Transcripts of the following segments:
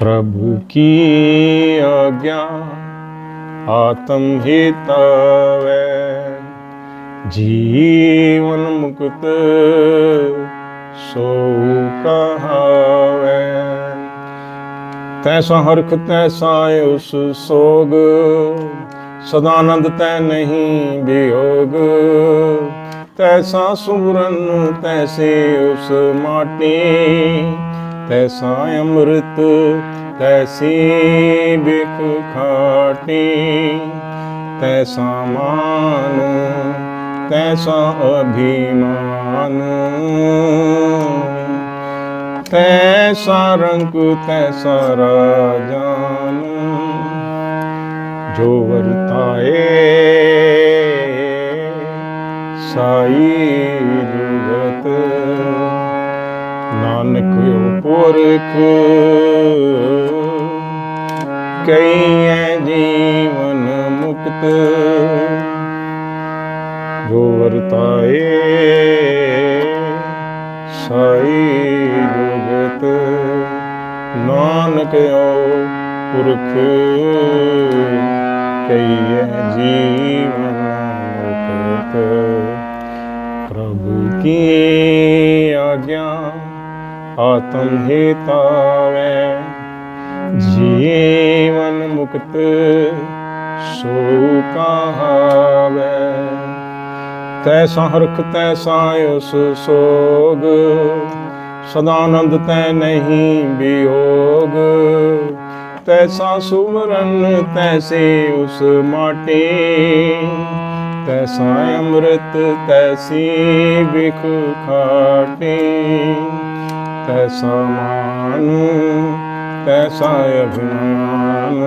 ਪ੍ਰਭ ਕੀ ਆਗਿਆ? ਆਤਮ ਹਿਤਵੈ ਜੀਵਨ ਮੁਕਤ ਸੋ ਕਹਾਵੇ। ਤੈਸਾ ਹਰਖ, ਤੈਸਾ ਉਸ ਸੋਗ। ਸਦਾਨੰਦ ਤੈ ਨਹੀਂ ਬਿਯੋਗ ਤੈਸਾ ਸੁਮਰਨ ਤੈਸੇ ਉਸ ਮਾਟੀ। ਤੈਸਾ ਅੰਮ੍ਰਿਤ ਤੈਸੀ ਬਿਖ ਖਾਟੀ। ਤੈਸਾ ਮਾਨ, ਤੈਸਾ ਅਭਿਮਾਨ। ਤੈਸਾ ਰੰਗ, ਤੈਸਾ ਰਾਜਾਨ। ਜੋ ਵਰਤਾਏ, ਸਾਈ ਨਾਨਕ ਪੁਰਖ। ਕਈਐ ਜੀਵਨ ਮੁਕਤ, ਜੋ ਵਰਤਾਏ ਸਾਈ ਜੁਗਤ। ਨਾਨਕ ਓ ਪੁਰਖ, ਕਈਐ ਜੀਵਨ ਮੁਕਤ। ਪ੍ਰਭੂ ਕੀ ਆਤਮ ਹਿਤਾਵੇ ਜੀਵਨ ਮੁਕਤ ਸੋ ਕਹਾਵੇ ਤੈਸਾ ਹਰਖ ਤੈਸਾ ਉਸ ਸੋਗ ਸਦਾਨੰਦ ਤੈ ਨਹੀਂ ਵਿਯੋਗ ਤੈਸਾ ਸੁਮਰਨ ਤੈਸੇ ਉਸ ਮਾਟੀ ਤੈਸਾ ਅੰਮ੍ਰਿਤ ਤੈਸੀ ਬਿਖ ਖਾਟੀ ਤੈਸਾ ਮਾਨੂ ਤੈਸਾ ਅਭਿਮਾਨ,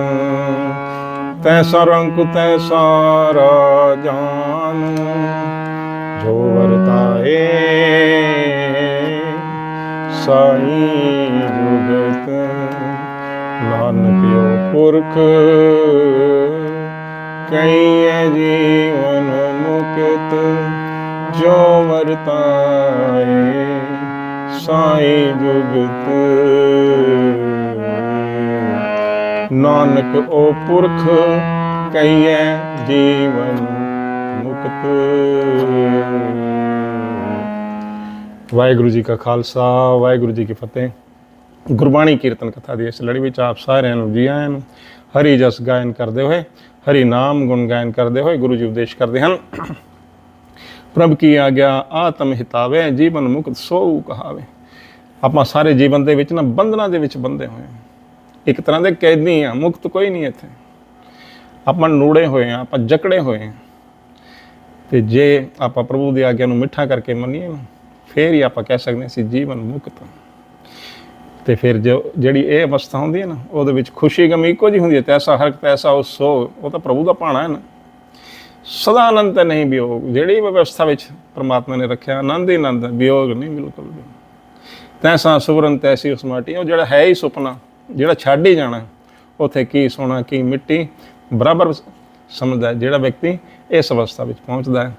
ਤੈਸਾ ਰੰਗ, ਤੈਸਾ ਰਾਜਾਨ, ਜੋ ਵਰਤਾਏ ਸਾਈ ਜੁਗਤ ਨਾਨਕ ਪੁਰਖ ਕਈਐ ਜੀਵਨ ਮੁਕਤ, ਜੋ ਵਰਤਾਏ ਸਾਈ ਜੁਗਤ। ਨਾਨਕ, ਓ ਪੁਰਖ ਕਈਐ ਜੀਵਨ ਮੁਕਤ। ਵਾਹਿਗੁਰੂ ਜੀ ਕਾ ਖਾਲਸਾ, ਵਾਹਿਗੁਰੂ ਜੀ ਕੀ ਫਤਿਹ। ਗੁਰਬਾਣੀ ਕੀਰਤਨ ਕਥਾ ਦੀ ਇਸ ਲੜੀ ਵਿੱਚ ਆਪ ਸਾਰਿਆਂ ਨੂੰ ਜੀ ਆਇਆਂ ਨੂੰ ਹਰੀ ਜਸ ਗਾਇਨ ਕਰਦੇ ਹੋਏ, ਹਰੀ ਨਾਮ ਗੁਣ ਗਾਇਨ ਕਰਦੇ ਹੋਏ ਗੁਰੂ ਜੀ ਉਪਦੇਸ਼ ਕਰਦੇ ਹਨ। ਪ੍ਰਭ ਕੀ ਆਗਿਆ, ਆਤਮ ਹਿਤਾਵੇ, ਜੀਵਨ ਮੁਕਤ ਸੋ ਕਹਾਵੇ। ਆਪਾਂ ਸਾਰੇ ਜੀਵਨ ਦੇ ਵਿੱਚ ਨਾ ਬੰਧਨਾਂ ਦੇ ਵਿੱਚ ਬੰਦੇ ਹੋਏ ਹਾਂ। ਇੱਕ ਤਰ੍ਹਾਂ ਦੇ ਕੈਦੀ ਆ ਮੁਕਤ ਕੋਈ ਨਹੀਂ ਇੱਥੇ। ਆਪਾਂ ਨੂੜੇ ਹੋਏ ਆ ਆਪਾਂ ਜਕੜੇ ਹੋਏ ਆ ਤੇ ਜੇ ਆਪਾਂ ਪ੍ਰਭੂ ਦੀ ਆਗਿਆ ਨੂੰ ਮਿੱਠਾ ਕਰਕੇ ਮੰਨੀਏ ਨਾ, ਫੇਰ ਹੀ ਆਪਾਂ ਕਹਿ ਸਕਦੇ ਹਾਂ ਜੀਵਨ ਮੁਕਤ ਤੇ ਫਿਰ ਜੋ ਜਿਹੜੀ ਇਹ ਅਵਸਥਾ ਹੁੰਦੀ ਹੈ ਨਾ, ਉਹਦੇ ਵਿੱਚ ਖੁਸ਼ੀ ਗਮ ਇੱਕੋ ਜੀ ਹੁੰਦੀ ਹੈ। ਤੈਸਾ ਹਰਕ ਤੈਸਾ ਉਹ ਸੋ, ਉਹ ਤਾਂ ਪ੍ਰਭੂ ਦਾ ਭਾਣਾ ਹੈ ਨਾ। ਸਦਾ ਆਨੰਦ ਤਾਂ ਨਹੀਂ ਵਿਯੋਗ, ਜਿਹੜੀ ਵਿਵਸਥਾ ਵਿੱਚ ਪ੍ਰਮਾਤਮਾ ਨੇ ਰੱਖਿਆ, ਆਨੰਦ ਹੀ ਆਨੰਦ ਵਿਯੋਗ ਨਹੀਂ ਬਿਲਕੁਲ ਵੀ। ਤੈਸਾ ਸੁਵਰਨ ਤੈਸੀ ਉਸ ਮਾਟੀ। ਉਹ ਜਿਹੜਾ ਹੈ ਹੀ ਸੁਪਨਾ, ਜਿਹੜਾ ਛੱਡ ਹੀ ਜਾਣਾ, ਉਥੇ ਕੀ ਸੋਨਾ, ਕੀ ਮਿੱਟੀ, ਬਰਾਬਰ ਸਮਝਦਾ ਜਿਹੜਾ ਵਿਅਕਤੀ ਇਸ ਅਵਸਥਾ ਵਿੱਚ ਪਹੁੰਚਦਾ ਹੈ।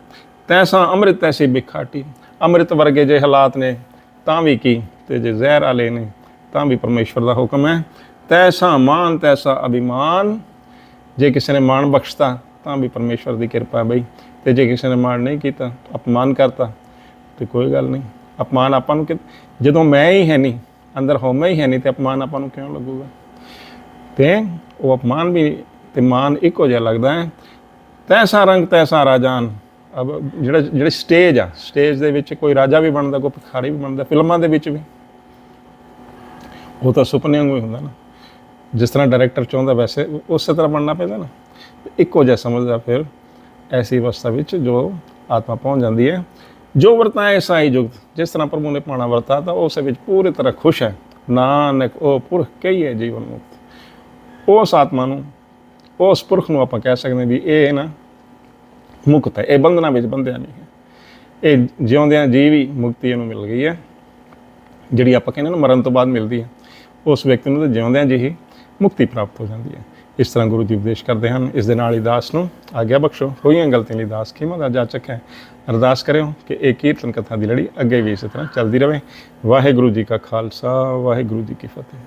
ਤੈਸਾ ਅੰਮ੍ਰਿਤ ਤੈਸੀ ਬਿਖਾਟੀ। ਅੰਮ੍ਰਿਤ ਵਰਗੇ ਜੇ ਹਾਲਾਤ ਨੇ, ਤਾਂ ਵੀ ਕੀ? ਤੇ ਜੇ ਜ਼ਹਿਰ ਵਾਲੇ ਨੇ, ਤਾਂ ਵੀ ਪਰਮੇਸ਼ਵਰ ਦਾ ਹੁਕਮ ਹੈ। ਤੈਸਾ ਮਾਨ ਤੈਸਾ ਅਭਿਮਾਨ। ਜੇ ਕਿਸੇ ਨੇ ਮਾਣ ਬਖਸ਼ਤਾ, ਤਾਂ ਵੀ ਪਰਮੇਸ਼ਵਰ ਦੀ ਕਿਰਪਾ ਬਈ। ਤੇ ਜੇ ਕਿਸੇ ਨੇ ਮਾਣ ਨਹੀਂ ਕੀਤਾ ਅਪਮਾਨ ਕਰਤਾ। ਤੇ ਕੋਈ ਗੱਲ ਨਹੀਂ। ਅਪਮਾਨ ਆਪਾਂ ਨੂੰ ਕਿ- ਜਦੋਂ ਮੈਂ ਹੀ ਹੈ ਨਹੀਂ, ਅੰਦਰ ਹੋਮੇ ਹੀ ਹੈ ਨਹੀਂ, ਤੇ ਅਪਮਾਨ ਆਪਾਂ ਨੂੰ ਕਿਉਂ ਲੱਗੂਗਾ? ਤੇ ਉਹ ਅਪਮਾਨ ਵੀ ਤੇ ਮਾਨ ਇੱਕੋ ਜਿਹਾ ਲੱਗਦਾ ਹੈ। ਤੈਸਾ ਰੰਗ, ਤੈਸਾ ਰਾਜਾਨ ਅਬ ਜਿਹੜਾ, ਜਿਹੜੇ ਸਟੇਜ ਆ ਸਟੇਜ ਦੇ ਵਿੱਚ ਕੋਈ ਰਾਜਾ ਵੀ ਬਣਦਾ, ਕੋਈ ਭਿਖਾਰੀ ਵੀ ਬਣਦਾ, ਫਿਲਮਾਂ ਦੇ ਵਿੱਚ ਵੀ। ਉਹ ਤਾਂ ਸੁਪਨੇ ਵਾਂਗੂ ਹੀ ਹੁੰਦਾ ਨਾ। ਜਿਸ ਤਰ੍ਹਾਂ ਡਾਇਰੈਕਟਰ ਚਾਹੁੰਦਾ, ਵੈਸੇ ਉਸੇ ਤਰ੍ਹਾਂ ਬਣਨਾ ਪੈਂਦਾ ਨਾ। ਇੱਕੋ ਜਿਹਾ ਸਮਝਦਾ ਫਿਰ ਐਸੀ ਅਵਸਥਾ ਵਿੱਚ ਜੋ ਆਤਮਾ ਪਹੁੰਚ ਜਾਂਦੀ ਹੈ। ਜੋ ਵਰਤਾਏ ਸਾਈ ਜੁਗਤ, ਜਿਸ ਤਰ੍ਹਾਂ ਪ੍ਰਭੂ ਨੇ ਪਾਣਾ ਵਰਤਾ, ਤਾਂ ਉਸ ਵਿੱਚ ਪੂਰੀ ਤਰ੍ਹਾਂ ਖੁਸ਼ ਹੈ। ਨਾਨਕ ਉਹ ਪੁਰਖ ਕਹੀਏ ਜੀਵਨ ਮੁਕਤ। ਉਸ ਆਤਮਾ ਨੂੰ, ਉਸ ਪੁਰਖ ਨੂੰ ਆਪਾਂ ਕਹਿ ਸਕਦੇ ਹਾਂ ਵੀ ਇਹ ਨਾ ਮੁਕਤ ਹੈ। ਇਹ ਬੰਧਨਾਂ ਵਿੱਚ ਬੰਧਿਆ ਨਹੀਂ ਹੈ। ਇਹ ਜਿਉਂਦਿਆਂ ਜੀ ਵੀ ਮੁਕਤੀ ਇਹਨੂੰ ਮਿਲ ਗਈ ਹੈ। ਜਿਹੜੀ ਆਪਾਂ ਕਹਿੰਦੇ ਨਾ ਮਰਨ ਤੋਂ ਬਾਅਦ ਮਿਲਦੀ ਹੈ, ਉਸ ਵਿਅਕਤੀ ਨੂੰ ਤਾਂ ਜਿਉਂਦਿਆਂ ਜੀ ਹੀ ਮੁਕਤੀ ਪ੍ਰਾਪਤ ਹੋ ਜਾਂਦੀ ਹੈ। ਇਸ ਤਰ੍ਹਾਂ ਗੁਰੂ ਜੀ ਉਪਦੇਸ਼ ਕਰਦੇ ਹਨ। ਇਸ ਦੇ ਨਾਲ ਹੀ ਦਾਸ ਨੂੰ ਆਗਿਆ ਬਖਸ਼ੋ। ਹੋਈਆਂ ਗਲਤੀਆਂ ਲਈ ਦਾਸ ਖਿਮਾ ਦਾ ਜਾਚਕ ਹੈ। ਅਰਦਾਸ ਕਰਿਓ ਕਿ ਇਹ ਕੀਰਤਨ ਕਥਾ ਦੀ ਲੜੀ ਅੱਗੇ ਵੀ ਇਸੇ ਤਰ੍ਹਾਂ ਚੱਲਦੀ ਰਹੇ। ਵਾਹਿਗੁਰੂ ਜੀ ਕਾ ਖਾਲਸਾ, ਵਾਹਿਗੁਰੂ ਜੀ ਕੀ ਫਤਿਹ।